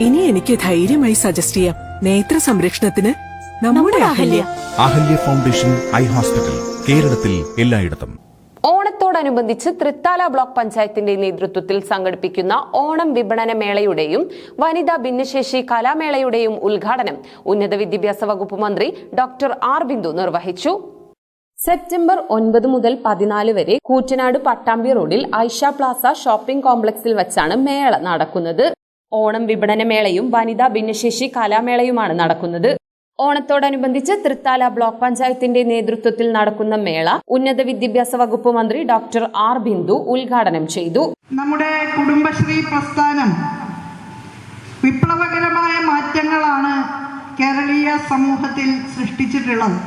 ഇനി എനിക്ക് ധൈര്യമായി സജസ്റ്റ് ചെയ്യാം. നേത്ര സംരക്ഷണത്തിന് നമ്മുടെ Ahalya. Ahalya foundation eye hospital കേരളത്തിൽ എല്ലായിടത്തും. ഓണത്തോടനുബന്ധിച്ച് തൃത്താല ബ്ലോക്ക് പഞ്ചായത്തിന്റെ നേതൃത്വത്തിൽ സംഘടിപ്പിക്കുന്ന ഓണം വിപണന മേളയുടെയും വനിതാ ഭിന്നശേഷി കലാമേളയുടെയും ഉദ്ഘാടനം ഉന്നത വിദ്യാഭ്യാസ വകുപ്പ് മന്ത്രി ഡോക്ടർ ആർ ബിന്ദു നിർവഹിച്ചു. സെപ്റ്റംബർ ഒൻപത് മുതൽ പതിനാല് വരെ കൂറ്റനാട് പട്ടാമ്പി റോഡിൽ ഐഷ പ്ലാസ ഷോപ്പിംഗ് കോംപ്ലക്സിൽ വച്ചാണ് മേള നടക്കുന്നത്. ഓണം വിപണനമേളയും വനിതാ ഭിന്നശേഷി കലാമേളയുമാണ് നടക്കുന്നത്. ഓണത്തോടനുബന്ധിച്ച് തൃത്താല ബ്ലോക്ക് പഞ്ചായത്തിന്റെ നേതൃത്വത്തിൽ നടക്കുന്ന മേള ഉന്നത വിദ്യാഭ്യാസ വകുപ്പ് മന്ത്രി ഡോക്ടർ ആർ ബിന്ദു ഉദ്ഘാടനം ചെയ്തു. നമ്മുടെ കുടുംബശ്രീ പ്രസ്ഥാനം വിപ്ലവകരമായ മാറ്റങ്ങളാണ് കേരളീയ സമൂഹത്തിൽ സൃഷ്ടിച്ചിട്ടുള്ളത്.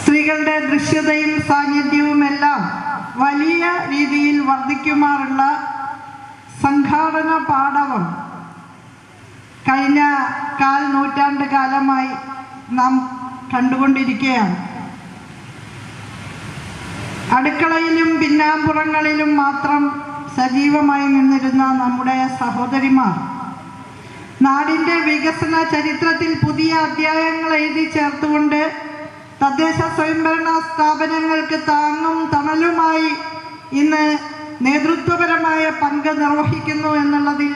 സ്ത്രീകളുടെ ദൃശ്യതയും സാന്നിധ്യവും എല്ലാം വലിയ രീതിയിൽ വർദ്ധിക്കുമാറുള്ള സംഘാടന പാടവം കഴിഞ്ഞ കാൽ നൂറ്റാണ്ട് കാലമായി നാം കണ്ടുകൊണ്ടിരിക്കുകയാണ്. അടുക്കളയിലും പിന്നാമ്പുറങ്ങളിലും മാത്രം സജീവമായി നിന്നിരുന്ന നമ്മുടെ സഹോദരിമാർ നാടിന്റെ വികസന ചരിത്രത്തിൽ പുതിയ അധ്യായങ്ങൾ എഴുതി ചേർത്തുകൊണ്ട് തദ്ദേശ സ്വയംഭരണ സ്ഥാപനങ്ങൾക്ക് താങ്ങും തണലുമായി ഇന്ന് നേതൃത്വപരമായ പങ്ക് നിർവഹിക്കുന്നു എന്നുള്ളതിൽ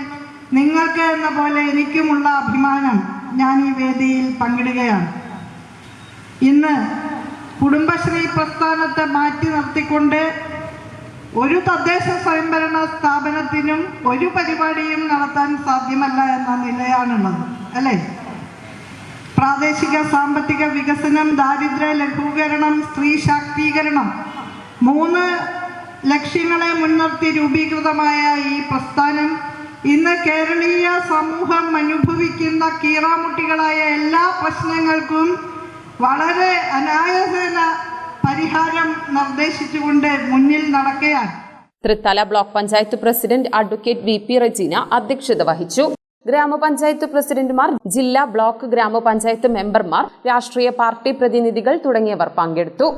നിങ്ങൾക്ക് എന്ന പോലെ എനിക്കുമുള്ള അഭിമാനം ഞാൻ ഈ വേദിയിൽ പങ്കിടുകയാണ്. ഇന്ന് കുടുംബശ്രീ പ്രസ്ഥാനത്തെ മാറ്റി നിർത്തിക്കൊണ്ട് ഒരു തദ്ദേശ സ്വയംഭരണ സ്ഥാപനത്തിനും ഒരു പരിപാടിയും നടത്താൻ സാധ്യമല്ല എന്ന നിലയാണുള്ളത് അല്ലേ? പ്രാദേശിക സാമ്പത്തിക വികസനം ദാരിദ്ര്യ ലഘൂകരണം സ്ത്രീ ശാക്തീകരണം മൂന്ന് ലക്ഷ്യങ്ങളെ മുൻനിർത്തി രൂപീകൃതമായ ഈ പ്രസ്ഥാനം ഇന്ന് കേരളീയ സമൂഹം അനുഭവിക്കുന്ന കീറാമുട്ടികളായ എല്ലാ പ്രശ്നങ്ങൾക്കും വളരെ അനായാസേന പരിഹാരം നിർദ്ദേശിച്ചുകൊണ്ട് മുന്നിൽ നടക്കുകയാണ്. Thrithala block panchayat president advocate V P Rajeena അധ്യക്ഷത വഹിച്ചു. ഗ്രാമപഞ്ചായത്ത് പ്രസിഡന്റുമാർ ജില്ലാ ബ്ലോക്ക് ഗ്രാമപഞ്ചായത്ത് മെമ്പർമാർ രാഷ്ട്രീയ പാർട്ടി പ്രതിനിധികൾ തുടങ്ങിയവർ പങ്കെടുത്തു.